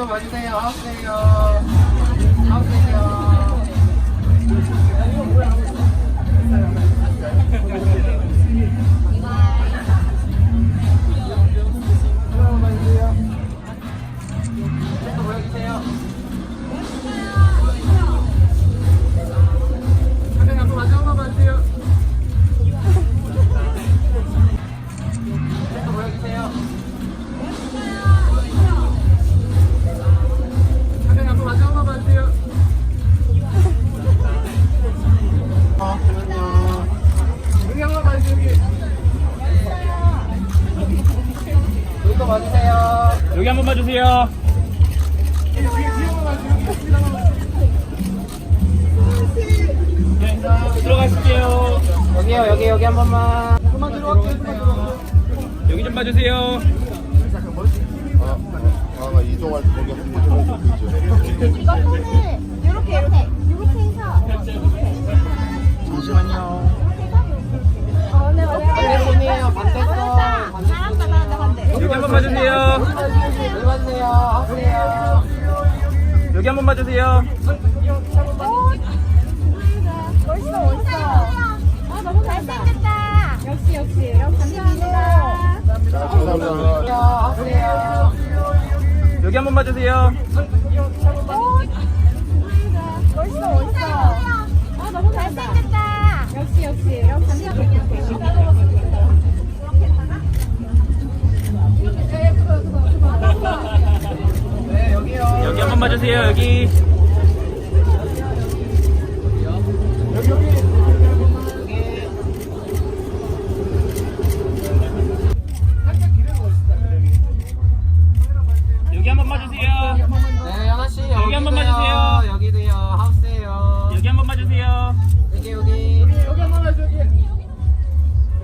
여기도 봐주세요. 하우스에요. 하우스에요. 아, 그럼요. 여기 한번 봐주세요. 여기. 여기 또 봐주세요. 여기 한번 봐주세요. 네, 들어가실게요. 여기요, 여기, 여기 한 번만. 조금만 들어갈게요. 여기 좀 봐주세요. 아, 아, 나 이동할 때 거기 한번 좀 해줘. 이 잠시만요. 반대손이에요, 반대손. 여기 한번 봐주세요. 여기 봐주세요. 하세요. 여기 한번 봐주세요. 멋있어, 멋있어. 아, 너무 잘생겼다. 역시, 역시. 감사합니다. 자, 감사합니다. 하세요. 여기 한번 봐주세요. 멋있어, 멋있어. 주세요. 여기. 여기 한 번 봐주세요. 네, 씨. 여기 한번 여기도요. 봐주세요. 여기도요. 하우스에요. 여기 한 번 봐주세요. 여기, 여기. 여기 한번 봐주세요.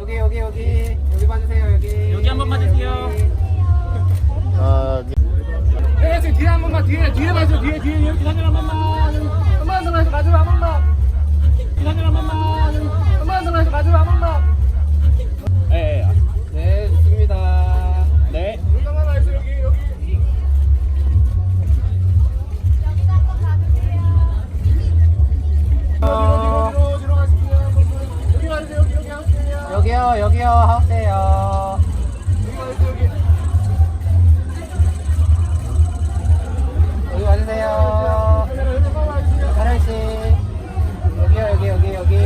여기, 여기, 여기. 여기 봐주세요. 여기. 여기 한 번 봐주세요. 아, 여기요, 여기요. 하우스에요. 여기 와주세요. 사랑 씨. 여기요, 여기, 여기, 여기.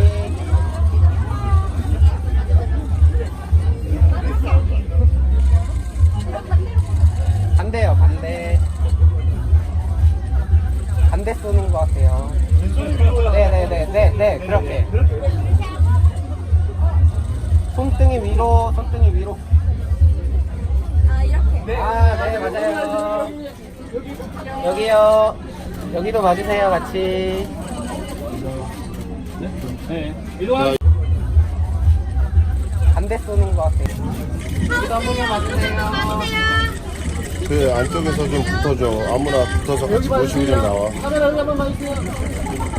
반대요, 반대. 반대 쏘는 것 같아요. 네네네, 네, 네, 그렇게. 손등이 위로, 손등이 위로. 아, 이렇게. 아, 네, 맞아요. 여기요. 여기도 봐주세요, 같이. 네. 일로 와. 반대 쏘는 것 같아요. 여기도 한 번만 봐주세요. 그 안쪽에서 좀 붙어줘. 아무나 붙어서 같이 좀 나와. 카메라 여기 한번 봐주세요.